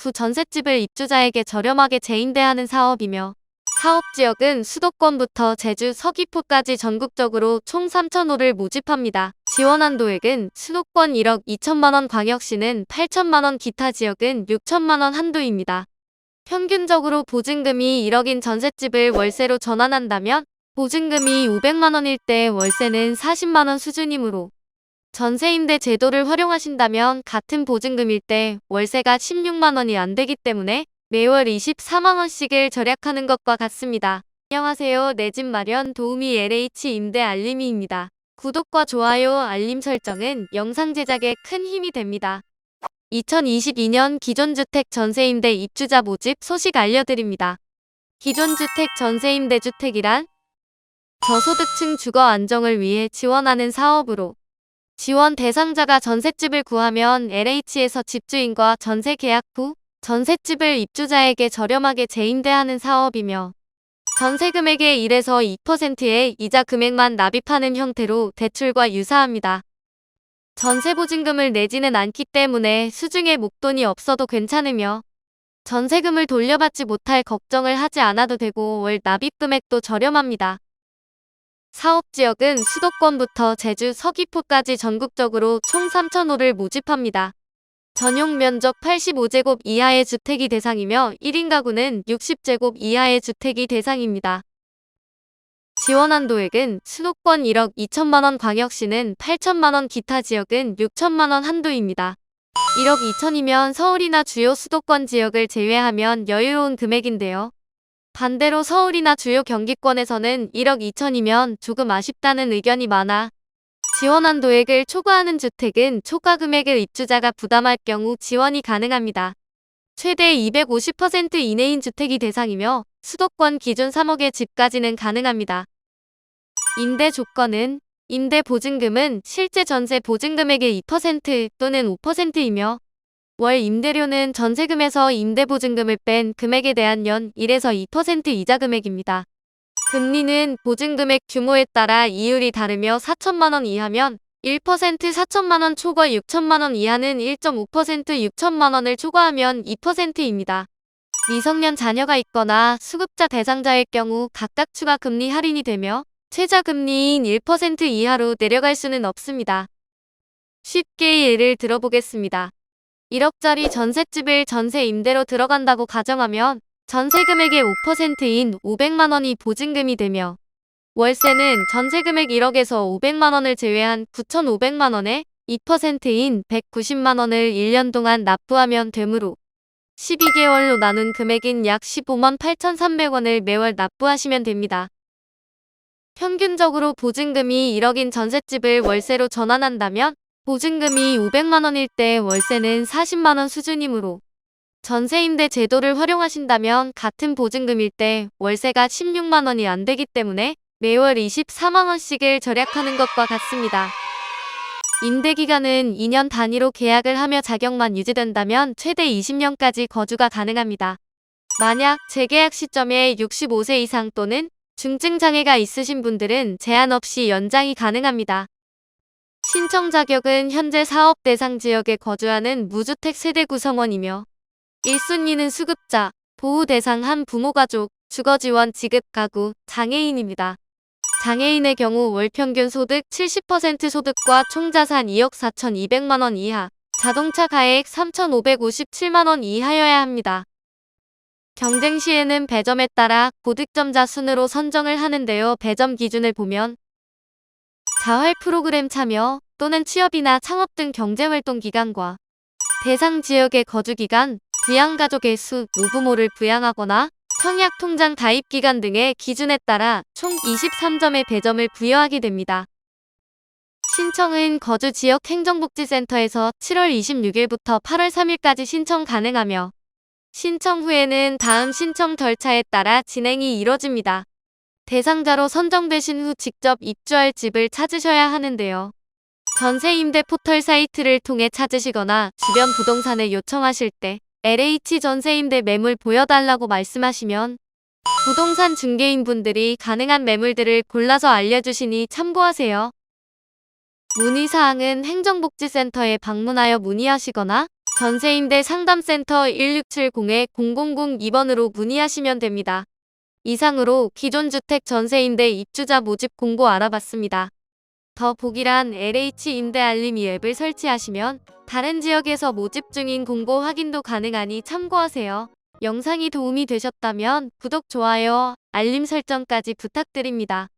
후 전셋집을 입주자에게 저렴하게 재임대하는 사업이며 사업 지역은 수도권부터 제주, 서귀포까지 전국적으로 총 3,000호를 모집합니다. 지원 한도액은 수도권 1억 2천만 원, 광역시는 8천만 원, 기타 지역은 6천만 원 한도입니다. 평균적으로 보증금이 1억인 전셋집을 월세로 전환한다면 보증금이 500만 원일 때 월세는 40만 원 수준이므로 전세임대 제도를 활용하신다면 같은 보증금일 때 월세가 16만 원이 안 되기 때문에 매월 24만 원씩을 절약하는 것과 같습니다. 안녕하세요. 내 집 마련 도우미 LH 임대 알림이입니다. 구독과 좋아요, 알림 설정은 영상 제작에 큰 힘이 됩니다. 2022년 기존주택 전세임대 입주자 모집 소식 알려드립니다. 기존주택 전세임대주택이란 저소득층 주거 안정을 위해 지원하는 사업으로 지원 대상자가 전셋집을 구하면 LH에서 집주인과 전세 계약 후 전셋집을 입주자에게 저렴하게 재임대하는 사업이며 전세 금액의 1에서 2%의 이자 금액만 납입하는 형태로 대출과 유사합니다. 전세 보증금을 내지는 않기 때문에 수중에 목돈이 없어도 괜찮으며 전세금을 돌려받지 못할 걱정을 하지 않아도 되고 월 납입 금액도 저렴합니다. 사업 지역은 수도권부터 제주, 서귀포까지 전국적으로 총 3,000호를 모집합니다. 전용 면적 85제곱 이하의 주택이 대상이며 1인 가구는 60제곱 이하의 주택이 대상입니다. 지원 한도액은 수도권 1억 2천만 원, 광역시는 8천만 원, 기타 지역은 6천만 원 한도입니다. 1억 2천이면 서울이나 주요 수도권 지역을 제외하면 여유로운 금액인데요. 반대로 서울이나 주요 경기권에서는 1억 2천이면 조금 아쉽다는 의견이 많아 지원 한 도액을 초과하는 주택은 초과 금액을 입주자가 부담할 경우 지원이 가능합니다. 최대 250% 이내인 주택이 대상이며 수도권 기준 3억의 집까지는 가능합니다. 임대 조건은 임대 보증금은 실제 전세 보증금액의 2% 또는 5%이며 월 임대료는 전세금에서 임대보증금을 뺀 금액에 대한 연 1에서 2% 이자 금액입니다. 금리는 보증금액 규모에 따라 이율이 다르며 4천만 원 이하면 1% 4천만 원 초과 6천만 원 이하는 1.5% 6천만 원을 초과하면 2%입니다. 미성년 자녀가 있거나 수급자 대상자일 경우 각각 추가 금리 할인이 되며 최저 금리인 1% 이하로 내려갈 수는 없습니다. 쉽게 예를 들어보겠습니다. 1억짜리 전셋집을 전세 임대로 들어간다고 가정하면 전세 금액의 5%인 500만 원이 보증금이 되며 월세는 전세 금액 1억에서 500만 원을 제외한 9,500만 원에 2%인 190만 원을 1년 동안 납부하면 되므로 12개월로 나눈 금액인 약 15만 8,300원을 매월 납부하시면 됩니다. 평균적으로 보증금이 1억인 전셋집을 월세로 전환한다면 보증금이 500만 원일 때 월세는 40만 원 수준이므로 전세임대 제도를 활용하신다면 같은 보증금일 때 월세가 16만 원이 안 되기 때문에 매월 24만 원씩을 절약하는 것과 같습니다. 임대 기간은 2년 단위로 계약을 하며 자격만 유지된다면 최대 20년까지 거주가 가능합니다. 만약 재계약 시점에 65세 이상 또는 중증 장애가 있으신 분들은 제한 없이 연장이 가능합니다. 신청 자격은 현재 사업 대상 지역에 거주하는 무주택 세대 구성원이며 1순위는 수급자, 보호 대상 한 부모 가족, 주거 지원 지급 가구, 장애인입니다. 장애인의 경우 월 평균 소득 70% 소득과 총 자산 2억 4,200만 원 이하, 자동차 가액 3,557만 원 이하여야 합니다. 경쟁 시에는 배점에 따라 고득점자 순으로 선정을 하는데요. 배점 기준을 보면 자활 프로그램 참여 또는 취업이나 창업 등 경제활동 기간과 대상 지역의 거주 기간, 부양 가족의 수, 노부모를 부양하거나 청약 통장 가입 기간 등의 기준에 따라 총 23점의 배점을 부여하게 됩니다. 신청은 거주 지역 행정복지센터에서 7월 26일부터 8월 3일까지 신청 가능하며 신청 후에는 다음 신청 절차에 따라 진행이 이뤄집니다. 대상자로 선정되신 후 직접 입주할 집을 찾으셔야 하는데요. 전세 임대 포털 사이트를 통해 찾으시거나 주변 부동산에 요청하실 때 LH 전세 임대 매물 보여달라고 말씀하시면 부동산 중개인 분들이 가능한 매물들을 골라서 알려주시니 참고하세요. 문의사항은 행정복지센터에 방문하여 문의하시거나 전세임대 상담센터 1670-0002번으로 문의하시면 됩니다. 이상으로 기존 주택 전세임대 입주자 모집 공고 알아봤습니다. 더 보기란 LH 임대 알림 이 앱을 설치하시면 다른 지역에서 모집 중인 공고 확인도 가능하니 참고하세요. 영상이 도움이 되셨다면 구독, 좋아요, 알림 설정까지 부탁드립니다.